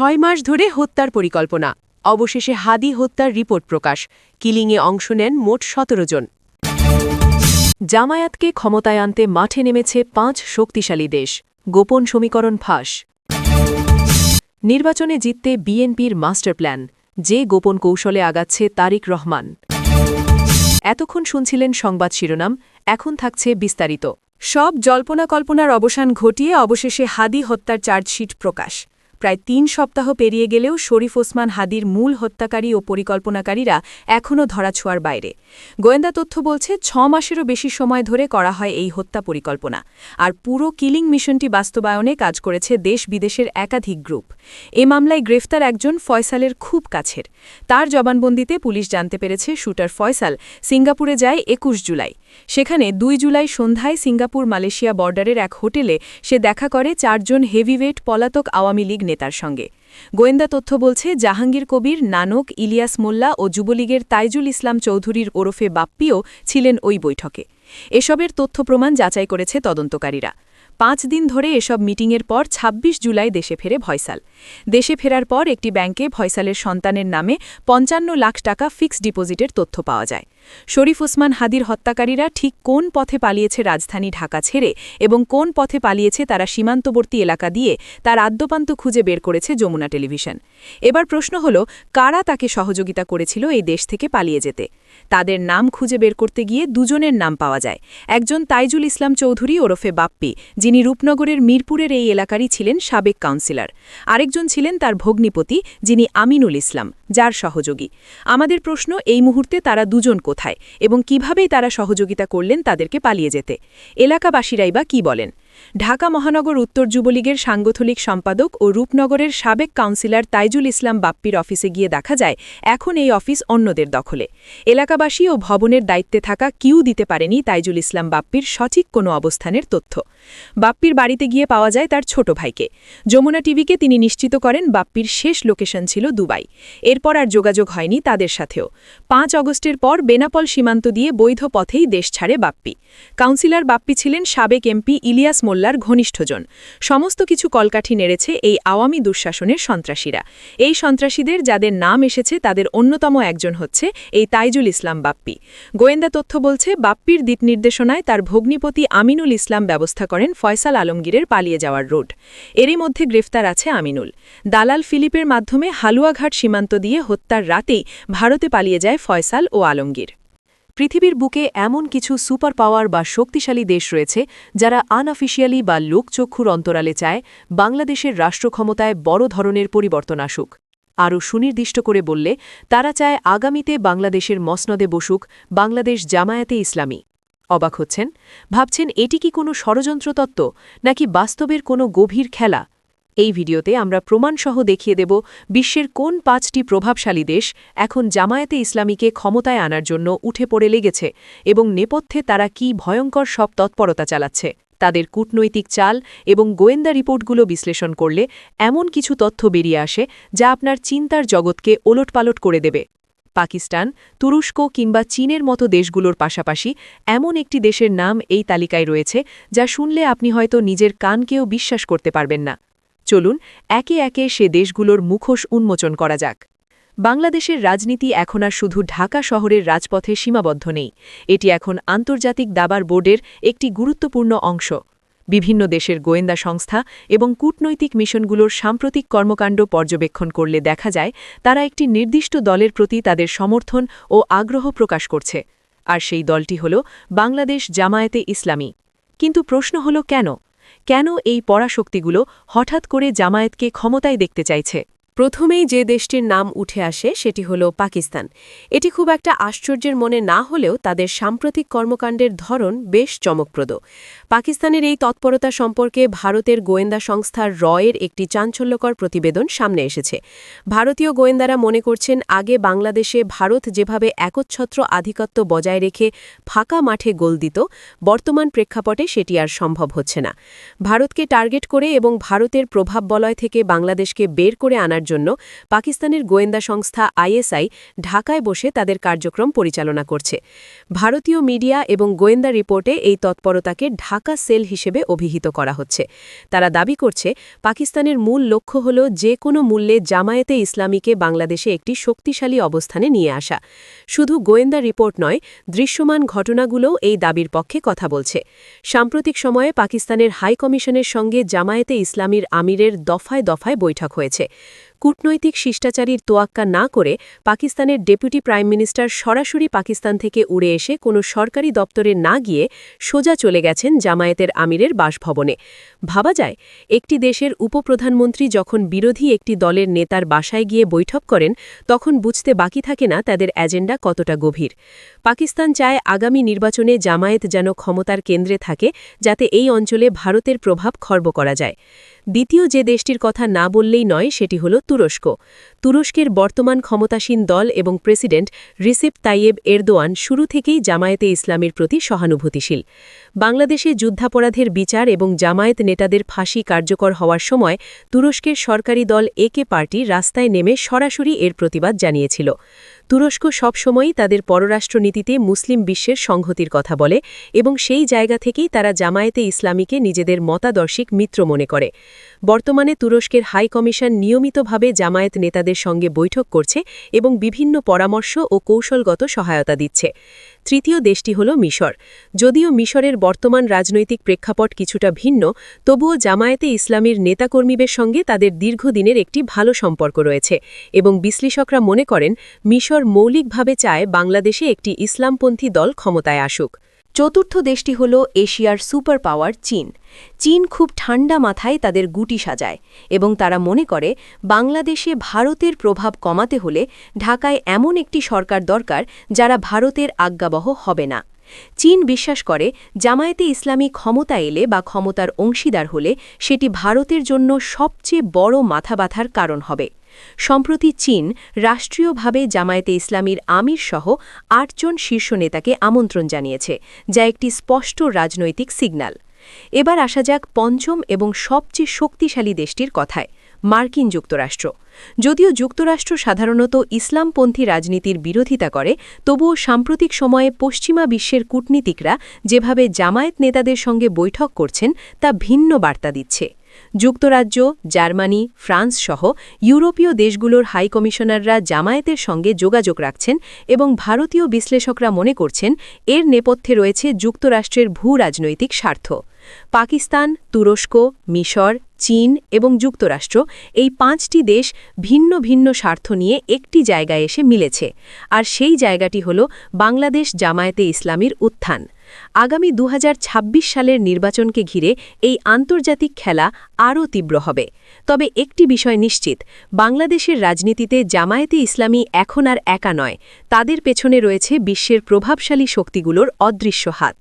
ছয় মাস ধরে হত্যার পরিকল্পনা। অবশেষে হাদি হত্যার রিপোর্ট প্রকাশ। কিলিংয়ে অংশ নেন মোট সতেরো জন। জামায়াতকে ক্ষমতায় আনতে মাঠে নেমেছে পাঁচ শক্তিশালী দেশ। গোপন সমীকরণ ফাঁস। নির্বাচনে জিততে বিএনপির মাস্টার প্ল্যান। যে গোপন কৌশলে আগাচ্ছে তারিক রহমান। এতক্ষণ শুনছিলেন সংবাদ শিরোনাম, এখন থাকছে বিস্তারিত। সব জল্পনা কল্পনার অবসান ঘটিয়ে অবশেষে হাদি হত্যার চার্জশিট প্রকাশ। প্রায় তিন সপ্তাহ পেরিয়ে গেলেও শরীফ ওসমান হাদির মূল হত্যাকারী ও পরিকল্পনাকারীরা এখনও ধরাছোঁয়ার বাইরে। গোয়েন্দা তথ্য বলছে, ছ মাসেরও বেশি সময় ধরে করা হয় এই হত্যা পরিকল্পনা। আর পুরো কিলিং মিশনটি বাস্তবায়নে কাজ করেছে দেশ বিদেশের একাধিক গ্রুপ। এ মামলায় গ্রেফতার একজন ফয়সালের খুব কাছের। তার জবানবন্দিতে পুলিশ জানতে পেরেছে, শুটার ফয়সাল সিঙ্গাপুরে যায় একুশ জুলাই। সেখানে দুই জুলাই সন্ধ্যায় সিঙ্গাপুর মালয়েশিয়া বর্ডারের এক হোটেলে সে দেখা করে চারজন হেভিওয়েট পলাতক আওয়ামী লীগ নেতার সঙ্গে। গোয়েন্দা তথ্য বলছে, জাহাঙ্গীর কবির, নানক, ইলিয়াস মোল্লা ও যুবলীগের তাইজুল ইসলাম চৌধুরীর ওরফে বাপ্পিও ছিলেন ওই বৈঠকে। এসবের তথ্য প্রমাণ যাচাই করেছে তদন্তকারীরা। পাঁচ দিন ধরে এসব মিটিংয়ের পর ২৬ জুলাই দেশে ফেরে ভয়সাল। দেশে ফেরার পর একটি ব্যাংকে ভয়সালের সন্তানের নামে পঞ্চান্ন লাখ টাকা ফিক্সড ডিপোজিটের তথ্য পাওয়া যায়। শরীফ ওসমান হাদির হত্যাকারীরা ঠিক কোন পথে পালিয়েছে রাজধানী ঢাকা ছেড়ে এবং কোন পথে পালিয়েছে তারা সীমান্তবর্তী এলাকা দিয়ে তার আদ্যপান্ত খুঁজে বের করেছে যমুনা টেলিভিশন। এবার প্রশ্ন হল, কারা তাকে সহযোগিতা করেছিল এই দেশ থেকে পালিয়ে যেতে? তাদের নাম খুঁজে বের করতে গিয়ে দুজনের নাম পাওয়া যায়। একজন তাইজুল ইসলাম চৌধুরী ওরফে বাপ্পি যিনি রূপনগরের মিরপুরের এই এলাকারই ছিলেন সাবেক কাউন্সিলর। আরেকজন ছিলেন তার ভগ্নিপতি, যিনি আমিনুল ইসলাম, যার সহযোগী। আমাদের প্রশ্ন এই মুহূর্তে তারা দুজন কোথায় এবং কিভাবেই তারা সহযোগিতা করলেন তাদেরকে পালিয়ে যেতে। এলাকাবাসীরাই বা কী বলেন? ঢাকা মহানগর উত্তর যুবলীগের সাংগঠনিক সম্পাদক ও রূপনগরের সাবেক কাউন্সিলর তাইজুল ইসলাম বাপ্পির অফিসে গিয়ে দেখা যায়, এখন এই অফিস অন্যদের দখলে। এলাকাবাসী ও ভবনের দায়িত্বে থাকা কিউ দিতে পারেনি তাইজুল ইসলাম বাপ্পির সঠিক কোনো অবস্থানের তথ্য। বাপ্পির বাড়িতে গিয়ে পাওয়া যায় তার ছোট ভাইকে। যমুনা টিভিকে তিনি নিশ্চিত করেন বাপ্পির শেষ লোকেশন ছিল দুবাই। এরপর আর যোগাযোগ হয়নি তাদের সাথেও। পাঁচ অগস্টের পর বেনাপল সীমান্ত দিয়ে বৈধ পথেই দেশ ছাড়ে বাপ্পি। কাউন্সিলর বাপ্পি ছিলেন সাবেক এমপি ইলিয়াস মোল্লার ঘনিষ্ঠজন। সমস্ত কিছু কলকাঠি নেড়েছে এই আওয়ামী দুঃশাসনের সন্ত্রাসীরা। এই সন্ত্রাসীদের যাদের নাম এসেছে, তাদের অন্যতম একজন হচ্ছে এই তাইজুল ইসলাম বাপ্পি। গোয়েন্দা তথ্য বলছে, বাপ্পির দিক নির্দেশনায় তার ভগ্নিপতি আমিনুল ইসলাম ব্যবস্থা করেন ফয়সাল আলমগীরের পালিয়ে যাওয়ার রোড। এরই মধ্যে গ্রেফতার আছে আমিনুল। দালাল ফিলিপের মাধ্যমে হালুয়াঘাট সীমান্ত দিয়ে হত্যার রাতেই ভারতে পালিয়ে যায় ফয়সাল ও আলমগীর। পৃথিবীর বুকে এমন কিছু সুপার পাওয়ার বা শক্তিশালী দেশ রয়েছে যারা আনঅফিসিয়ালি বা লোকচক্ষুর অন্তরালে চায় বাংলাদেশের রাষ্ট্রক্ষমতায় বড় ধরনের পরিবর্তন আসুক। আরও সুনির্দিষ্ট করে বললে, তারা চায় আগামীতে বাংলাদেশের মসনদে বসুক, বাংলাদেশ জামায়াতে ইসলামী। অবাক হচ্ছেন? ভাবছেন, এটি কি কোনো ষড়যন্ত্র তত্ত্ব নাকি বাস্তবের কোনো গভীর খেলা? এই ভিডিওতে আমরা প্রমাণসহ দেখিয়ে দেব বিশ্বের কোন পাঁচটি প্রভাবশালী দেশ এখন জামায়াতে ইসলামীকে ক্ষমতায় আনার জন্য উঠে পড়ে লেগেছে এবং নেপথ্যে তারা কি ভয়ঙ্কর সব তৎপরতা চালাচ্ছে। তাদের কূটনৈতিক চাল এবং গোয়েন্দা রিপোর্টগুলো বিশ্লেষণ করলে এমন কিছু তথ্য বেরিয়ে আসে যা আপনার চিন্তার জগৎকে ওলটপালট করে দেবে। পাকিস্তান, তুরস্ক কিংবা চীনের মতো দেশগুলোর পাশাপাশি এমন একটি দেশের নাম এই তালিকায় রয়েছে যা শুনলে আপনি হয়তো নিজের কানকেও বিশ্বাস করতে পারবেন না। চলুন, একে একে সে দেশগুলোর মুখোশ উন্মোচন করা যাক। বাংলাদেশের রাজনীতি এখন আর শুধু ঢাকা শহরের রাজপথে সীমাবদ্ধ নেই। এটি এখন আন্তর্জাতিক দাবার বোর্ডের একটি গুরুত্বপূর্ণ অংশ। বিভিন্ন দেশের গোয়েন্দা সংস্থা এবং কূটনৈতিক মিশনগুলোর সাম্প্রতিক কর্মকাণ্ড পর্যবেক্ষণ করলে দেখা যায়, তারা একটি নির্দিষ্ট দলের প্রতি তাদের সমর্থন ও আগ্রহ প্রকাশ করছে। আর সেই দলটি হল বাংলাদেশ জামায়াতে ইসলামী। কিন্তু প্রশ্ন হল কেন? কেন এই পরাশক্তিগুলো হঠাৎ করে জামায়াতকে ক্ষমতায় দেখতে চাইছে? প্রথমেই যে দেশটির নাম উঠে আসে সেটি হল পাকিস্তান। এটি খুব একটা আশ্চর্যের মনে না হলেও তাদের সাম্প্রতিক কর্মকাণ্ডের ধরন বেশ চমকপ্রদ। পাকিস্তানের এই তৎপরতা সম্পর্কে ভারতের গোয়েন্দা সংস্থার রয়ের একটি চাঞ্চল্যকর প্রতিবেদন সামনে এসেছে। ভারতীয় গোয়েন্দারা মনে করছেন, আগে বাংলাদেশে ভারত যেভাবে একচ্ছত্র আধিপত্য বজায় রেখে ফাঁকা মাঠে গোল দিত, বর্তমান প্রেক্ষাপটে সেটি আর সম্ভব হচ্ছে না। ভারতকে টার্গেট করে এবং ভারতের প্রভাব বলয় থেকে বাংলাদেশকে বের করে আনার জন্য পাকিস্তানের গোয়েন্দা সংস্থা আইএসআই ঢাকায় বসে তাদের কার্যক্রম পরিচালনা করছে। ভারতীয় মিডিয়া এবং গোয়েন্দা রিপোর্টে এই তৎপরতাকে ঢাকা সেল হিসেবে অভিহিত করা হচ্ছে। তারা দাবি করছে, পাকিস্তানের মূল লক্ষ্য হল যে কোনো মূল্যে জামায়াতে ইসলামীকে বাংলাদেশে একটি শক্তিশালী অবস্থানে নিয়ে আসা। শুধু গোয়েন্দা রিপোর্ট নয়, দৃশ্যমান ঘটনাগুলোও এই দাবির পক্ষে কথা বলছে। সাম্প্রতিক সময়ে পাকিস্তানের হাই কমিশনের সঙ্গে জামায়াতে ইসলামীর আমিরের দফায় দফায় বৈঠক হয়েছে। কূটনৈতিক শিষ্টাচারীর তোয়াক্কা না করে পাকিস্তানের ডেপুটি প্রাইম মিনিস্টার সরাসরি পাকিস্তান থেকে উড়ে এসে কোনো সরকারি দপ্তরে না গিয়ে সোজা চলে গেছেন জামায়াতের আমিরের বাসভবনে। ভাবা যায়, একটি দেশের উপপ্রধানমন্ত্রী যখন বিরোধী একটি দলের নেতার বাসায় গিয়ে বৈঠক করেন, তখন বুঝতে বাকি থাকে না তাদের এজেন্ডা কতটা গভীর। পাকিস্তান চায় আগামী নির্বাচনে জামায়াত যেন ক্ষমতার কেন্দ্রে থাকে, যাতে এই অঞ্চলে ভারতের প্রভাব খর্ব করা যায়। দ্বিতীয় যে দেশটির কথা না বললেই নয়, সেটি হল তুরস্ক। তুরস্কের বর্তমান ক্ষমতাসীন দল এবং প্রেসিডেন্ট রিসেপ তাইয়েব এরদোয়ান শুরু থেকেই জামায়াতে ইসলামের প্রতি সহানুভূতিশীল। বাংলাদেশে যুদ্ধাপরাধের বিচার এবং জামায়াত নেতাদের ফাঁসি কার্যকর হওয়ার সময় তুরস্কের সরকারি দল একে পার্টি রাস্তায় নেমে সরাসরি এর প্রতিবাদ জানিয়েছিল। তুরস্ক সবসময়ই তাদের পররাষ্ট্রনীতিতে মুসলিম বিশ্বের সংহতির কথা বলে এবং সেই জায়গা থেকেই তারা জামায়াতে ইসলামীকে নিজেদের মতাদর্শিক মিত্র মনে করে। বর্তমানে তুরস্কের হাই কমিশন নিয়মিতভাবে জামায়াত নেতাদের সঙ্গে বৈঠক করছে এবং বিভিন্ন পরামর্শ ও কৌশলগত সহায়তা দিচ্ছে। তৃতীয় দেশটি হল মিশর। যদিও মিশরের বর্তমান রাজনৈতিক প্রেক্ষাপট কিছুটা ভিন্ন, তবুও জামায়াতে ইসলামীর নেতাকর্মীদের সঙ্গে তাদের দীর্ঘদিনের একটি ভালো সম্পর্ক রয়েছে এবং বিশ্লেষকরা মনে করেন, মিশর মৌলিকভাবে চায় বাংলাদেশে একটি ইসলামপন্থী দল ক্ষমতায় আসুক। চতুর্থ দেশটি হল এশিয়ার সুপার পাওয়ার চীন। চীন খুব ঠান্ডা মাথায় তাদের গুটি সাজায় এবং তারা মনে করে, বাংলাদেশে ভারতের প্রভাব কমাতে হলে ঢাকায় এমন একটি সরকার দরকার যারা ভারতের আজ্ঞাবহ হবে না। চীন বিশ্বাস করে, জামায়াতে ইসলামী ক্ষমতা এলে বা ক্ষমতার অংশীদার হলে সেটি ভারতের জন্য সবচেয়ে বড় মাথা ব্যথার কারণ হবে। সম্প্রতি চীন রাষ্ট্রীয়ভাবে জামায়াতে ইসলামীর আমির সহ আটজন শীর্ষ নেতাকে আমন্ত্রণ জানিয়েছে, যা একটি স্পষ্ট রাজনৈতিক সিগন্যাল। এবার আসা যাক পঞ্চম এবং সবচেয়ে শক্তিশালী দেশটির কথায়, মার্কিন যুক্তরাষ্ট্র। যদিও যুক্তরাষ্ট্র সাধারণত ইসলামপন্থী রাজনীতির বিরোধিতা করে, তবুও সাম্প্রতিক সময়ে পশ্চিমা বিশ্বের কূটনীতিকরা যেভাবে জামায়াত নেতাদের সঙ্গে বৈঠক করছেন, তা ভিন্ন বার্তা দিচ্ছে। যুক্তরাজ্য, জার্মানি, ফ্রান্স সহ ইউরোপীয় দেশগুলোর হাই কমিশনাররা জামায়াতের সঙ্গে যোগাযোগ রাখছেন এবং ভারতীয় বিশ্লেষকরা মনে করছেন এর নেপথ্যে রয়েছে যুক্তরাষ্ট্রের ভূ রাজনৈতিক স্বার্থ। পাকিস্তান, তুরস্ক, মিশর, চীন এবং যুক্তরাষ্ট্র এই পাঁচটি দেশ ভিন্ন ভিন্ন স্বার্থ নিয়ে একটি জায়গায় এসে মিলেছে। আর সেই জায়গাটি হল বাংলাদেশ জামায়াতে ইসলামীর উত্থান। আগামী দু হাজার ছাব্বিশ সালের নির্বাচনকে ঘিরে এই আন্তর্জাতিক খেলা আরও তীব্র হবে। তবে একটি বিষয় নিশ্চিত, বাংলাদেশের রাজনীতিতে জামায়াতে ইসলামী এখন আর একা নয়। তাদের পেছনে রয়েছে বিশ্বের প্রভাবশালী শক্তিগুলোর অদৃশ্য হাত।